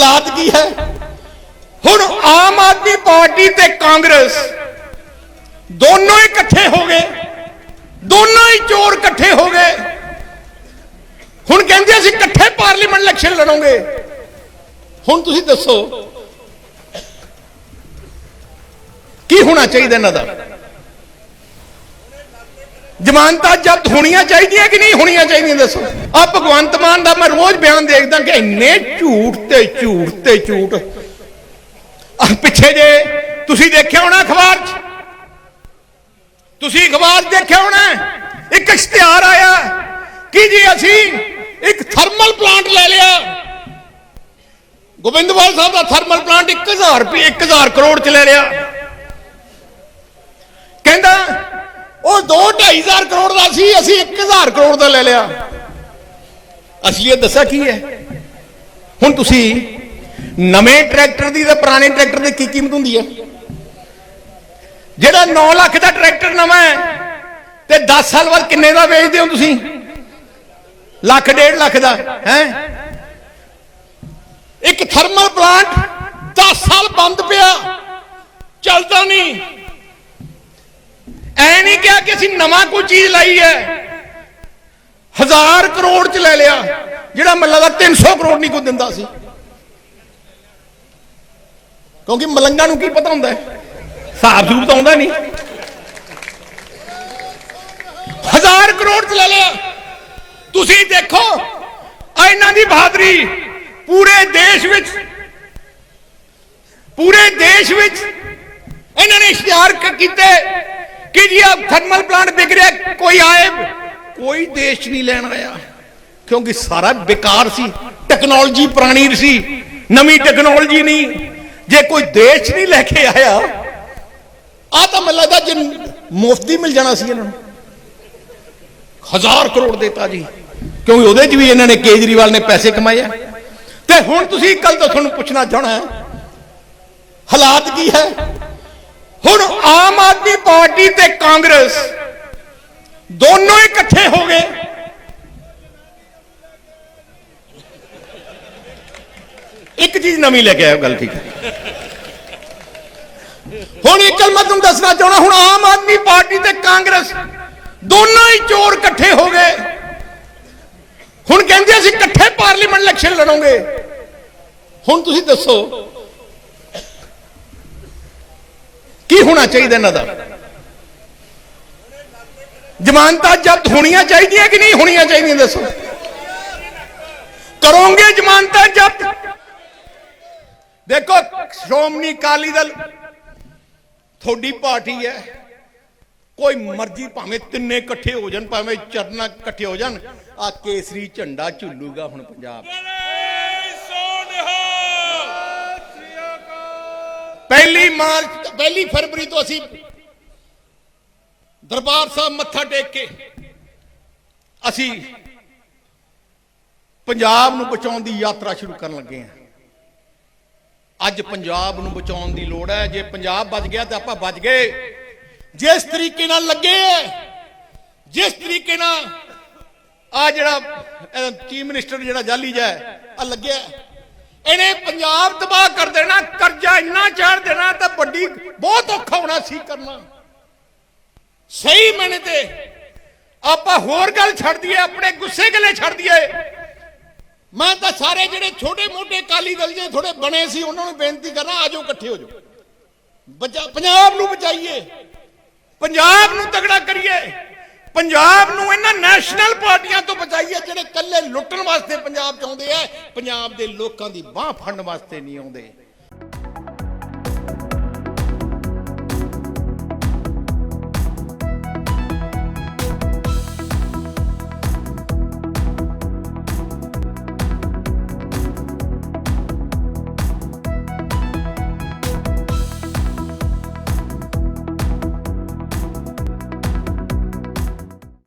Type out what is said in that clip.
ਹਾਲਾਤ ਕੀ ਹੈ? ਹੁਣ ਆਮ ਆਦਮੀ ਪਾਰਟੀ ਤੇ ਕਾਂਗਰਸ ਦੋਨੋਂ ਹੀ ਇਕੱਠੇ ਹੋ ਗਏ, ਦੋਨੋਂ ਹੀ ਚੋਰ ਇਕੱਠੇ ਹੋ ਗਏ। ਹੁਣ ਕਹਿੰਦੇ ਅਸੀਂ ਇਕੱਠੇ ਪਾਰਲੀਮੈਂਟ ਇਲੈਕਸ਼ਨ ਲੜਾਂਗੇ। ਹੁਣ ਤੁਸੀਂ ਦੱਸੋ, ਕੀ ਹੋਣਾ ਚਾਹੀਦਾ ਇਹਨਾਂ ਦਾ? ਜ਼ਮਾਨਤਾਂ ਜ਼ਬਤ ਹੋਣੀਆਂ ਚਾਹੀਦੀਆਂ ਕਿ ਨਹੀਂ ਹੋਣੀਆਂ ਚਾਹੀਦੀਆਂ ਦੱਸੋ? ਆ ਭਗਵੰਤ ਮਾਨ ਦਾ ਮੈਂ ਰੋਜ਼ ਬਿਆਨ ਦੇਖਦਾ ਕਿ ਇੰਨੇ ਝੂਠ ਤੇ ਝੂਠ ਤੇ ਝੂਠ। ਆ ਪਿੱਛੇ ਜੇ ਤੁਸੀਂ ਦੇਖਿਆ ਹੋਣਾ ਅਖਬਾਰ 'ਚ? ਤੁਸੀਂ ਅਖਬਾਰ ਦੇਖਿਆ ਹੋਣਾ? ਇੱਕ ਇਸ਼ਤਿਹਾਰ ਆਇਆ ਕਿ ਜੀ ਅਸੀਂ ਇੱਕ ਥਰਮਲ ਪਲਾਂਟ ਲੈ ਲਿਆ। ਗੋਬਿੰਦਵਾਲ ਸਾਹਿਬ ਦਾ ਥਰਮਲ ਪਲਾਂਟ 1000 ਰੁਪਏ 1000 ਕਰੋੜ ਚ ਲੈ ਲਿਆ। ਕਹਿੰਦਾ 2500 ਕਰੋੜ ਦਾ ਸੀ, ਅਸੀਂ 1000 ਕਰੋੜ ਦਾ ਲੈ ਲਿਆ। ਅਸਲੀਅਤ ਦੱਸਿਆ ਕੀ ਹੈ? ਹੁਣ ਤੁਸੀਂ ਨਵੇਂ ਟਰੈਕਟਰ ਦੀ ਤੇ ਪੁਰਾਣੇ ਟਰੈਕਟਰ ਦੀ ਕੀ ਕੀਮਤ ਹੁੰਦੀ ਹੈ? ਜਿਹੜਾ 9 ਲੱਖ ਦਾ ਟਰੈਕਟਰ ਨਵਾਂ ਹੈ, ਤੇ 10 ਸਾਲ ਬਾਅਦ ਕਿੰਨੇ ਦਾ ਵੇਚਦੇ ਹੋ ਤੁਸੀਂ? ਲੱਖ, ਡੇਢ ਲੱਖ ਦਾ, ਹੈ? ਇੱਕ ਥਰਮਲ ਪਲਾਂਟ 10 ਸਾਲ ਬੰਦ ਪਿਆ, ਚੱਲਦਾ ਨਹੀਂ। ਅਸੀਂ ਨਵਾਂ ਕੋਈ ਚੀਜ਼ ਲਾਈ ਹੈ। ਹਜ਼ਾਰ ਕਰੋੜ ਚ ਲੈ ਲਿਆ। ਜਿਹੜਾ ਮੱਲਾ ਦਾ 300 ਕਰੋੜ ਨਹੀਂ ਕੋਈ ਦਿੰਦਾ ਸੀ। ਕਿਉਂਕਿ ਮਲੰਗਾ ਨੂੰ ਕੀ ਪਤਾ ਹੁੰਦਾ ਹੈ? ਹਿਸਾਬ ਸੂਬ ਤਾਂ ਆਉਂਦਾ ਨਹੀਂ। ਹਜ਼ਾਰ ਕਰੋੜ ਚ ਲੈ ਲਿਆ। ਤੁਸੀਂ ਦੇਖੋ ਇਹਨਾਂ ਦੀ ਬਹਾਦਰੀ ਪੂਰੇ ਦੇਸ਼ ਵਿੱਚ, ਪੂਰੇ ਦੇਸ਼ ਵਿੱਚ ਇਹਨਾਂ ਨੇ ਇਸ਼ਤਿਹਾਰ ਕ- ਕੀਤੇ। ਕਿ ਜੀ ਆ ਥਰਮਲ ਪਲਾਂਟ ਵਿਕ ਰਿਹਾ, ਕੋਈ ਆਏ। ਕੋਈ ਦੇਸ਼ ਨਹੀਂ ਲੈਣ ਆਇਆ, ਕਿਉਂਕਿ ਸਾਰਾ ਬੇਕਾਰ ਸੀ ਟੈਕਨੋਲੋਜੀ ਪੁਰਾਣੀ ਸੀ, ਨਵੀਂ ਟੈਕਨੋਲੋਜੀ ਨਹੀਂ। ਜੇ ਕੋਈ ਦੇਸ਼ ਨਹੀਂ ਲੈ ਕੇ ਆਇਆ ਆ ਤਾਂ ਮੈਨੂੰ ਲੱਗਦਾ ਜੇ ਮੁਫਤ ਮਿਲ ਜਾਣਾ ਸੀ ਇਹਨਾਂ ਨੂੰ। ਹਜ਼ਾਰ ਕਰੋੜ ਦੇਤਾ ਜੀ, ਕਿਉਂਕਿ ਉਹਦੇ 'ਚ ਵੀ ਇਹਨਾਂ ਨੇ ਕੇਜਰੀਵਾਲ ਨੇ ਪੈਸੇ ਕਮਾਏ ਆ। ਤੇ ਹੁਣ ਤੁਸੀਂ ਕੱਲ ਤੋਂ ਤੁਹਾਨੂੰ ਪੁੱਛਣਾ ਚਾਹਣਾ ਹਾਲਾਤ ਕੀ ਹੈ? ਆਮ ਆਦਮੀ ਪਾਰਟੀ ਤੇ ਕਾਂਗਰਸ ਦੋਨੋਂ ਇਕੱਠੇ ਹੋ ਗਏ। ਇੱਕ ਚੀਜ਼ ਨਵੀਂ ਲੈ ਕੇ ਆਇਓ, ਗੱਲ ਠੀਕ ਹੈ। ਹੁਣ ਇੱਕ ਗੱਲ ਮੈਂ ਤੁਹਾਨੂੰ ਦੱਸਣਾ ਚਾਹਣਾ ਹੁਣ ਆਮ ਆਦਮੀ ਪਾਰਟੀ ਤੇ ਕਾਂਗਰਸ ਦੋਨੋਂ ਹੀ ਚੋਰ ਇਕੱਠੇ ਹੋ ਗਏ। ਹੁਣ ਕਹਿੰਦੇ ਅਸੀਂ ਇਕੱਠੇ ਪਾਰਲੀਮੈਂਟ ਇਲੈਕਸ਼ਨ ਲੜਾਂਗੇ। ਹੁਣ ਤੁਸੀਂ ਦੱਸੋ ਕੀ ਹੋਣਾ ਚਾਹੀਦਾ ਇਹਨਾਂ ਦਾ। ਜ਼ਮਾਨਤਾਂ ਜ਼ਬਤ ਹੋਣੀਆਂ ਚਾਹੀਦੀਆਂ ਕਿ ਨਹੀਂ ਹੋਣੀਆਂ ਚਾਹੀਦੀਆਂ ਦੱਸੋ। ਕਰੋਗੇ ਜ਼ਮਾਨਤਾਂ ਜ਼ਬਤ। ਦੇਖੋ, ਸ਼੍ਰੋਮਣੀ ਅਕਾਲੀ ਦਲ ਤੁਹਾਡੀ ਪਾਰਟੀ ਹੈ। ਕੋਈ ਮਰਜ਼ੀ ਭਾਵੇਂ ਤਿੰਨੇ ਇਕੱਠੇ ਹੋ ਜਾਣ, ਭਾਵੇਂ ਚਰਨਾ ਇਕੱਠੇ ਹੋ ਜਾਣ। ਆ ਕੇਸਰੀ ਝੰਡਾ ਝੁੱਲੂਗਾ ਹੁਣ ਪੰਜਾਬ। ਪਹਿਲੀ ਮਾਰਚ ਪਹਿਲੀ ਫਰਵਰੀ ਤੋਂ ਅਸੀਂ ਦਰਬਾਰ ਸਾਹਿਬ ਮੱਥਾ ਟੇਕ ਕੇ ਅਸੀਂ ਪੰਜਾਬ ਨੂੰ ਬਚਾਉਣ ਦੀ ਯਾਤਰਾ ਸ਼ੁਰੂ ਕਰਨ ਲੱਗੇ ਹਾਂ। ਅੱਜ ਪੰਜਾਬ ਨੂੰ ਬਚਾਉਣ ਦੀ ਲੋੜ ਹੈ। ਜੇ ਪੰਜਾਬ ਬਚ ਗਿਆ ਤਾਂ ਆਪਾਂ ਬਚ ਗਏ। ਜਿਸ ਤਰੀਕੇ ਨਾਲ ਲੱਗੇ ਹੈ, ਜਿਸ ਤਰੀਕੇ ਨਾਲ ਆ ਜਿਹੜਾ ਚੀਫ ਮਿਨਿਸਟਰ ਜਿਹੜਾ ਜਾਲੀ ਜਾ ਆ ਲੱਗਿਆ ਇਹਨੇ ਪੰਜਾਬ ਤਬਾਹ ਕਰ ਦੇਣਾ ਕਰਜ਼ਾ ਇੰਨਾ ਚਾੜ ਦੇਣਾ ਤਾਂ ਵੱਡੀ ਬਹੁਤ ਕਰਨਾ। ਸਹੀ ਮੈਨੇ ਤੇ ਆਪਾਂ ਹੋਰ ਗੱਲ ਛੱਡ ਦਈਏ, ਆਪਣੇ ਗੁੱਸੇ ਗੱਲੇ ਛੱਡ ਦਈਏ। ਮੈਂ ਤਾਂ ਸਾਰੇ ਜਿਹੜੇ ਛੋਟੇ ਮੋਟੇ ਕਾਲੀ ਦਲ ਜੇ ਥੋੜੇ ਬਣੇ ਸੀ, ਉਹਨਾਂ ਨੂੰ ਬੇਨਤੀ ਕਰਨਾ ਆਜੋ ਇਕੱਠੇ ਹੋ ਜਾਓ। ਬਚਾ, ਪੰਜਾਬ ਨੂੰ ਬਚਾਈਏ। ਪੰਜਾਬ ਨੂੰ ਤਗੜਾ ਕਰੀਏ। ਪੰਜਾਬ ਨੂੰ ਇਹਨਾਂ ਨੈਸ਼ਨਲ ਪਾਰਟੀਆਂ ਤੋਂ ਬਚਾਈਏ, ਜਿਹੜੇ ਕੱਲੇ ਲੁੱਟਣ ਵਾਸਤੇ ਪੰਜਾਬ ਚ ਆਉਂਦੇ ਆ, ਪੰਜਾਬ ਦੇ ਲੋਕਾਂ ਦੀ ਬਾਹ ਫੜਨ ਵਾਸਤੇ ਨਹੀਂ ਆਉਂਦੇ।